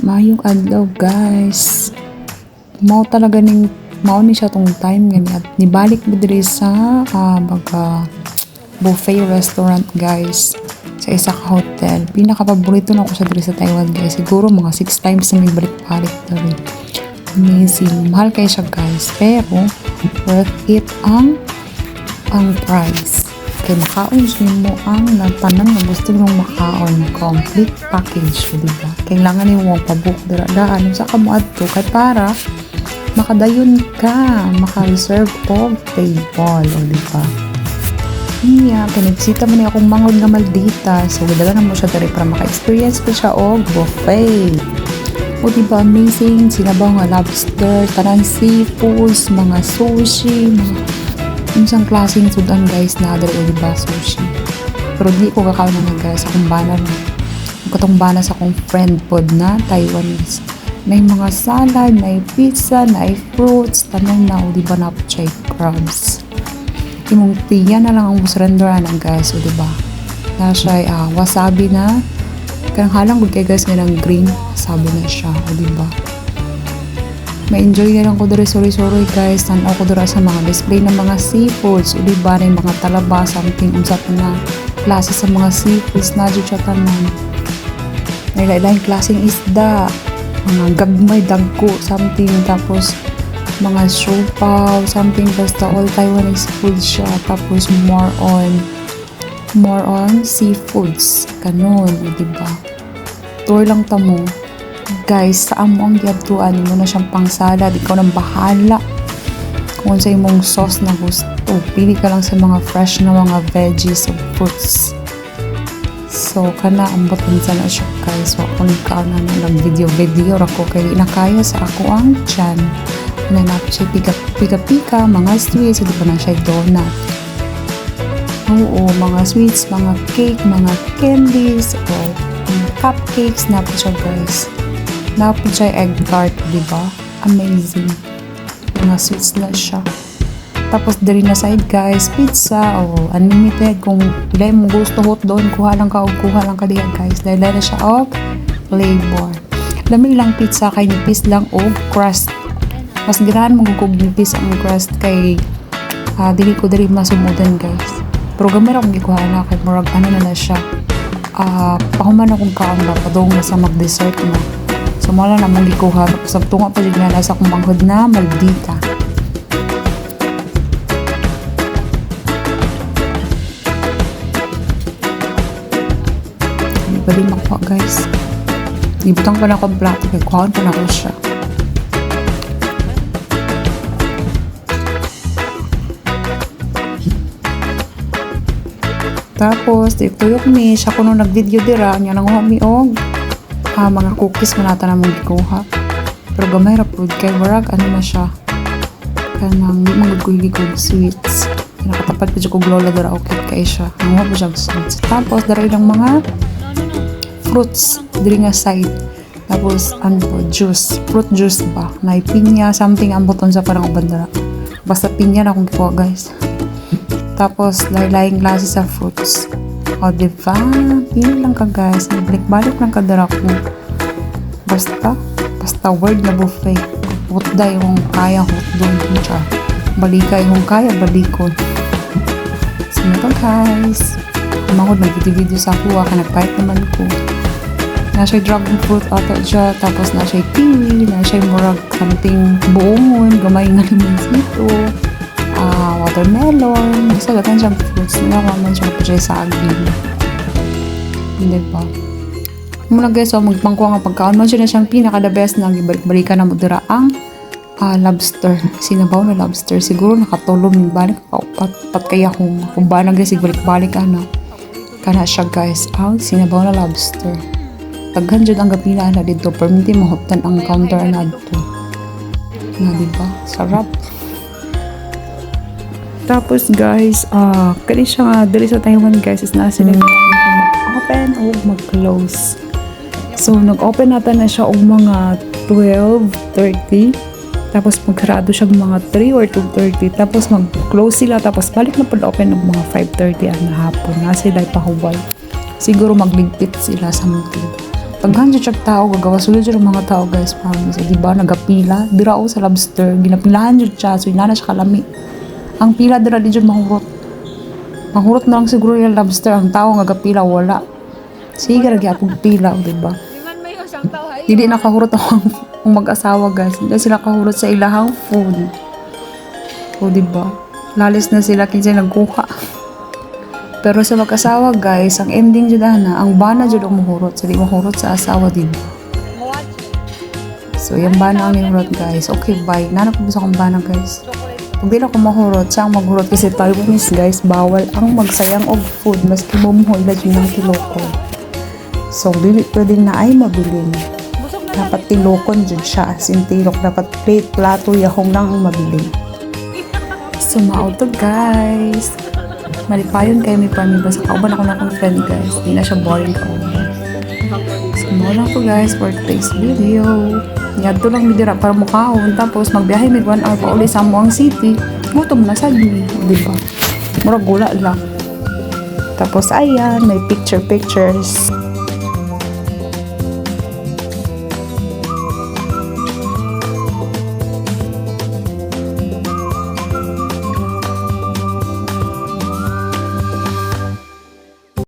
Mayong adlaw guys. Mao talaga ning mao ni siya tong time nga at nibalik mo diri sa ah, baga buffet restaurant guys sa isa ka hotel. Pinaka paborito na ko siya diri sa Taiwan guys. Siguro mga 6 times na may balik-balik diri. Amazing. Mahal kayo siya guys. Pero worth it ang ang price. Kay makaon mo ang nagtanan nga gusto mong makaon. Complete package, di ba? Kailangan mo mong pabook daan sa kamo adto kay para makadayon ka, maka-reserve og table, o di ba? Iya, kinagsita mo niya akong mangod nga Maldita. So, dala na mo siya dali para maka-experience ko siya og buffet. O di ba amazing, sinabaw nga lobster, tanang seafoods, mga sushi, mga unsang klaseng sudan guys na dali o di ba sushi. Pero di ko kakaon na guys, akong bana na. Katong bana sa akong friend pod na Taiwanese. May mga salad, may pizza, may fruits, tanong na o di ba na chay crabs. Imong tiya na lang ang musurenderan ang guys, o di ba? Na siya ah, wasabi na Kanang halang gud kay guys ng green, sabi na siya, o di ba? Ma-enjoy na lang ko diri sorry-sorry guys, tan ako dira sa mga display ng mga seafoods, o di ba yung mga talaba, something unsa pa na klase sa mga seafoods na dyan siya tanan. May lain klaseng isda, mga gagmay, dagko, something, tapos mga siopaw, something, basta all Taiwanese food siya, tapos more on more on seafoods. Ganun, di ba? Tour lang tamo. Guys, sa amo ang giyadtuan mo na siyang pang salad. Ikaw nang bahala. Kung sa imong sauce na gusto. Pili ka lang sa mga fresh na mga veggies o fruits. So, kana ang batunsa na siya guys. So, ako nagkaan na ng video-video ako kay di na kaya sa ako ang chan. Na na siya pika-pika, mga sweets, di ba na siya donut. Oo, mga sweets, mga cake, mga candies, o cupcakes na po siya guys. Po siya egg tart, di ba? Amazing. Mga sweets na siya. Tapos diri na side guys, pizza o unlimited kung pila mo gusto hot doon, kuha lang ka o kuha lang ka diyan guys. Dahil na siya og flavor. Lamig lang pizza kay nipis lang og crust. Mas ganahan mo kung nipis ang crust kay ah, dili ko diri masumudan guys. Pero gamay akong gikuha na kay murag ano na na siya. Ah, pahuman akong kaon ba padong sa mag-dessert na. So mo na mong gikuha tapos pa jud na nasa akong na maldita. Hindi pa din makuha guys. Ibutang pa na akong plato kay kuhaan pa na ko siya. Tapos, tuyok mi, siya kuno nag-video dira, niya nanguha mi ah, mga cookies mo nata na mong gikuha. Pero gamay ra pud kay warag ano na siya. Kanang gud gigod sweets. Nakatapat pa ko lola dira okay kay siya. Nanguha po siya sweets. Tapos dara ilang mga fruits diri nga side. Tapos ano po, juice, fruit juice ba? Na pinya, something ang buton sa parang ubandara. Basta pinya na akong gikuha guys. Tapos, laylay klase sa fruits. O, diba? Pili lang ka, guys. Balik-balik lang ka dara. Basta, basta word na buffet. Hutda yung kaya, hutdon. Char. Balika yung kaya, balikon. So, ito, guys. Kumangod, nag-video-video sa kuha ka. Nagpahit naman ko. Na siya dragon fruit ata siya. Tapos na siya kiwi. Na siya murag something buongon. Gamay nga limang sito ah watermelon, basta gatan siyang fruits na siya po siya sa agin. Hindi ba? Muna guys, so magpangkuha nga pagkaon mo siya na siyang pinaka the best na gibalik-balikan na mo dira ang ah, lobster. Sinabaw na lobster. Siguro nakatulong yung balik. Pat, pat kaya kung kung ba na guys, balik-balik ano. Kana siya guys, ang sinabaw na lobster. Taghan dyan ang gapila na dito. Perminti mahoptan ang counter na dito. Na diba? Sarap. Tapos guys, ah, kani siya nga dali sa Taiwan guys is nasa sila mag-open o mag-close. So nag-open nata na siya og mga 12:30. Tapos magkarado siya mga 3 or 2.30. Tapos mag-close sila. Tapos balik na pala open ng mga 5.30 ang hapon. Na sila pahubay. Siguro magligpit sila sa mga Taghan siya siyang tao, gagawa sulod ng mga tao guys. Parang sa di ba, nagapila. Dira ako sa lobster, ginapilahan siya siya, so inana siya kalami. Ang pila dira di siya mahurot. Mahurot na lang siguro yung lobster, ang tao nagapila, wala. Sige, lagi akong pila, di ba? Dili nakahurot ako ang mag-asawa guys. Hindi sila kahurot sa ilahang food. O di ba? Lalis na sila kinsa nagkuha. Pero sa mag-asawa guys, ang ending jud na, ang bana jud ang mahurot. Sa di mahurot sa asawa din. Muwat. So yung bana ang nihurot guys. Okay, bye. Nanap ko sa akong bana guys. Chocolate. Kung di na ako mahurot, siya ang maghurot kasi Taiwanese guys, bawal ang magsayang og food maski bumuho ila dyan ng tiloko. So, dili pwedeng na ay mabilin. Na Dapat tilokon dyan siya as in tilok. Dapat plate, plato, yahong lang ang mabili. So, mauto guys. Malipayon kayo may pamiba sa kauban ako na akong friend guys. Di na siya boring ka. So, mo lang to guys for today's video. Yadto lang mi dira para mukhaon. Tapos magbiyahe may 1 hour pa uli sa Muang City. Gutom na sad mi. Di ba? Murag gula lang. Tapos ayan, may picture pictures.